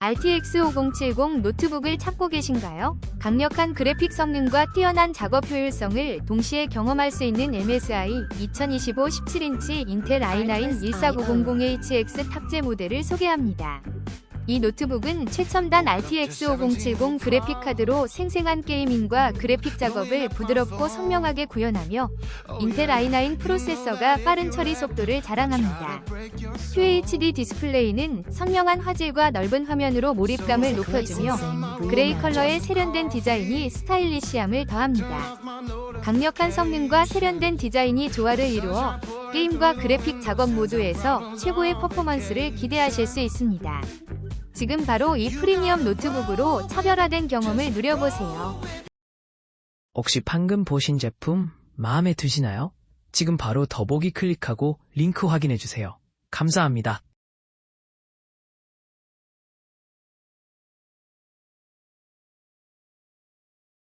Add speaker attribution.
Speaker 1: RTX 5070 노트북을 찾고 계신가요? 강력한 그래픽 성능과 뛰어난 작업 효율성을 동시에 경험할 수 있는 MSI 2025 17인치 인텔 i9 14900HX 탑재 모델을 소개합니다. 이 노트북은 최첨단 RTX 5070 그래픽 카드로 생생한 게이밍과 그래픽 작업을 부드럽고 선명하게 구현하며 인텔 i9 프로세서가 빠른 처리 속도를 자랑합니다. QHD 디스플레이는 선명한 화질과 넓은 화면으로 몰입감을 높여주며 그레이 컬러의 세련된 디자인이 스타일리시함을 더합니다. 강력한 성능과 세련된 디자인이 조화를 이루어 게임과 그래픽 작업 모두에서 최고의 퍼포먼스를 기대하실 수 있습니다. 지금 바로 이 프리미엄 노트북으로 차별화된 경험을 누려보세요.
Speaker 2: 혹시 방금 보신 제품 마음에 드시나요? 지금 바로 더보기 클릭하고 링크 확인해주세요. 감사합니다.